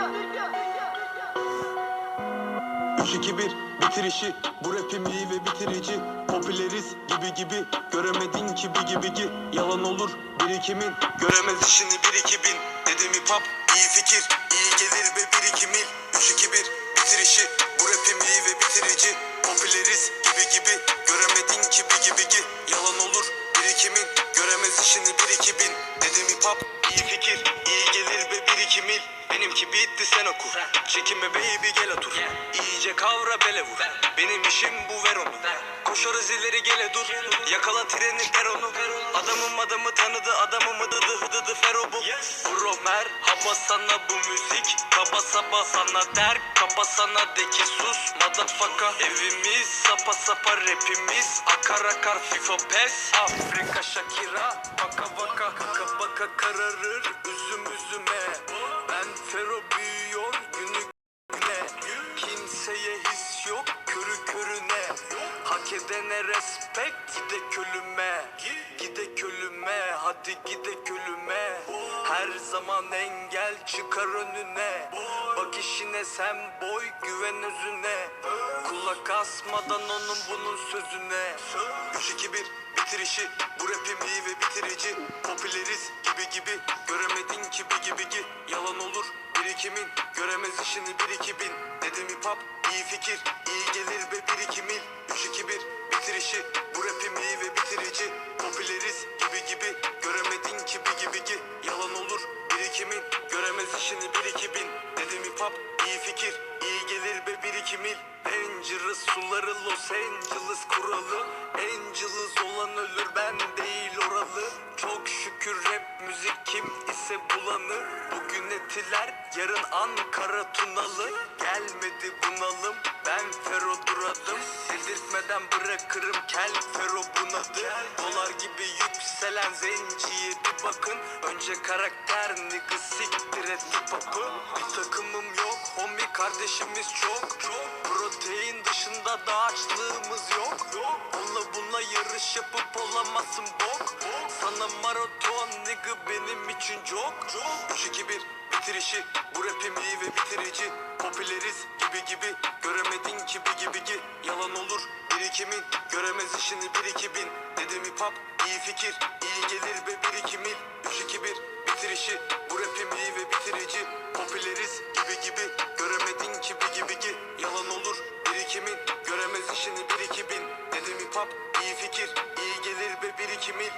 3 2 1 bitirişi bu rapim iyi ve bitirici. Popüleriz gibi gibi. Göremedin ki bir gibi ki yalan olur birikimin. Göremez işini bir iki bin. Dedim hip iyi fikir. İyi gelir ve birikimin 3 2 1 bitirişi bu rapim iyi ve bitirici. Popüleriz gibi gibi. Göremedin ki bir gibi ki yalan olur birikimin. Göremez işini bir iki bin. Dedim hip iyi fikir. İyi gelir ve birikimin Benimki bitti sen oku. Çekinme baby gel otur. İyice kavra bele vur. Benim işim bu ver onu. Koşarız ileri gele dur. Yakala treni peronu Adamım adamı tanıdı adamımı dıdı hıdıdı fero bu. Bro merhaba sana bu müzik. Kaba saba sana der Kapa sana de ki sus. Motherfucker Evimiz sapa sapa rapimiz. Akar akar FIFA pes. Afrika Shakira Baka baka Baka baka kararır. Üzüm Hak edene respect gide kölüme. Gide kölüme hadi gide kölüme. Her zaman engel çıkar önüne. Bak işine sen boy güven özüne. Kulak asmadan onun bunun sözüne. 3-2-1 bitirişi Bu rapim iyi ve bitirici. Popüleriz gibi gibi Göremedin ki bir gibi. Gi Yalan olur birikimin Göremez işini bir iki bin. Dedim hip hop iyi fikir iyi gelir ve bir iki mil. 3-2-1 bitirişi Bu rapim iyi ve bitirici. Popüleriz gibi gibi Göremedin ki bir gibi gi Yalan olur birikimin Göremez işini bir iki bin. Dedim hip hop iyi fikir iyi gelir ve bir iki mil. Dangerous suları Los Angeles kuralı. Angeles olan ölür ben değil oralı. Çok şükür rap müzik kim ise bulanı Bugün etiler yarın Ankara Tunalı. Gelmedi bunalım ben Fero duradım. Dedirtmeden bırakırım kel Fero bunadı. Dolar gibi yükselen zenciye bir bakın. Önce karakter nigga siktir et hop'ı Bir takımım yok homie kardeşimiz çok. Protein dışında da açlığımız yok. Onunla bununla yarış yapıp olamazsın bok. Sana maraton nigga benim için çok. 3-2-1 bitirişi Bu rapim iyi ve bitirici. Popüleriz gibi gibi Göremedin ki bir gibi gi Yalan olur birikimin Göremez işini bir iki bin. Dedim hip hop iyi fikir iyi gelir ve bir iki mil. 3-2-1 bitirişi Bu rapim iyi ve bitirici. Popüleriz gibi gibi Göremedin ki bir gibi gi Yalan olur birikimin Göremez işini bir iki bin. Dedim hip hop iyi fikir iyi gelir ve bir iki mil